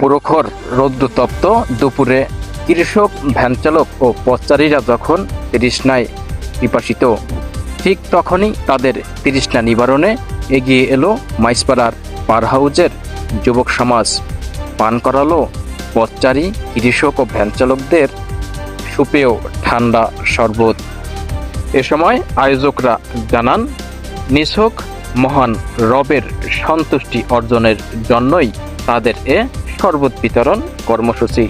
প্রখর রৌদ্রতপ্ত দুপুরে কৃষক ভ্যানচালক ও পথচারীরা যখন তৃষ্ণায় পিপাসিত ঠিক তখনই তাদের তৃষ্ণা নিবারণে এগিয়ে এলো মাইসপাড়ার পার হাউজের যুবক সমাজ। পান করালো পথচারী, কৃষক ও ভ্যানচালকদের সুপেয় ঠান্ডা শরবত। এ সময় আয়োজকরা জানান, নিছক মহান রবের সন্তুষ্টি অর্জনের জন্যই তাদের এ শরবত বিতরণ কর্মসূচি।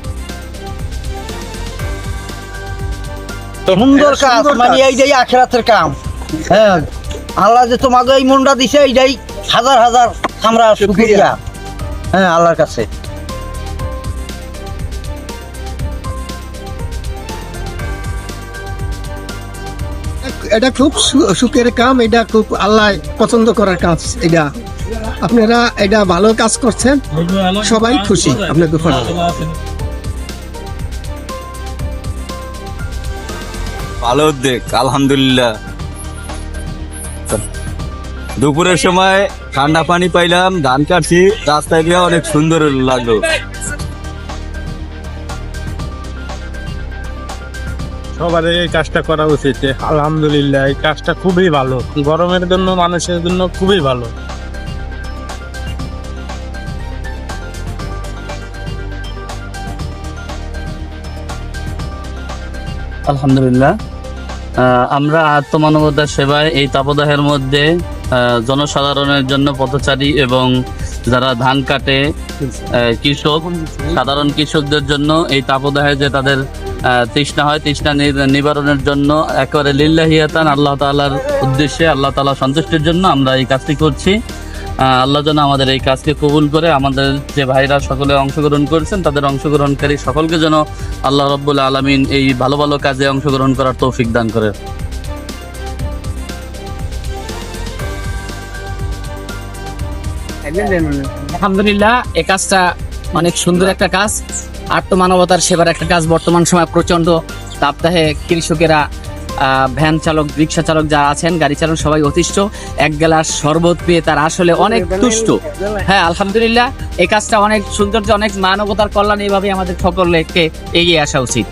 সুন্দর কাজ মানে এইটাই আখেরাতের কাম। হ্যাঁ আল্লাহ যে তোমাকে এই মনটা দিছে এইটাই হাজার হাজার আমরা শুক্রিয়া। হ্যাঁ আল্লাহর কাছে। এটা খুব সুখের কাম এটা খুব আল্লাহ পছন্দ করার কাজ এটা। আপনারা এটা ভালো কাজ করছেন। সবাই খুশি। উপর। ভালো উদ্যোগ আলহামদুলিল্লাহ। দুপুরের সময় ঠান্ডা পানি পাইলাম ধান কাটছি। রাস্তায় দিয়ে অনেক সুন্দর লাগল। সবার এই কাজটা করা উচিত আলহামদুলিল্লাহ এই কাজটা খুবই ভালো। গরমের জন্য মানুষের জন্য খুবই ভালো। আলহামদুলিল্লাহ। আমরা আত্মমানবতার সেবায় এই তাপদাহের মধ্যে জনসাধারণের জন্য পথচারী এবং যারা ধান কাটে কৃষক, সাধারণ কৃষকদের জন্য এই তাপদাহে যে তাদের তৃষ্ণা হয়, তৃষ্ণা নিবারণের জন্য একেবারে লিল্লাহিয়াতান আল্লাহ তাআলার উদ্দেশ্যে, আল্লাহ তাআলা সন্তুষ্টির জন্য আমরা এই কাজটি করছি। আল্লাহ যেন আমাদের এই কাজকে কবুল করে, আমাদের যে ভাইরা সকলে অংশগ্রহণ করেছেন, তাদের অংশগ্রহণকারী সকলকে যেন আল্লাহ রব্বুল আলমিন এই ভালো ভালো কাজে অংশগ্রহণ করার তৌফিক দান করে। আলহামদুলিল্লাহ, এই কাজটা অনেক সুন্দর একটা কাজ। আত্মমানবতার সেবার একটা কাজ বর্তমান সময় প্রচণ্ড তাপদাহে কৃষকেরা ভ্যান চালক রিক্সা চালক যারা আছেন গাড়ি চালক সবাই অতিষ্ঠ। এক গ্লাস শরবত পেয়ে তারা আসলে অনেক তুষ্ট। হ্যাঁ আলহামদুলিল্লাহ এই কাজটা অনেক সৌন্দর্য অনেক মানবতার কল্যাণ এইভাবে আমাদের সকলকে এগিয়ে আসা উচিত।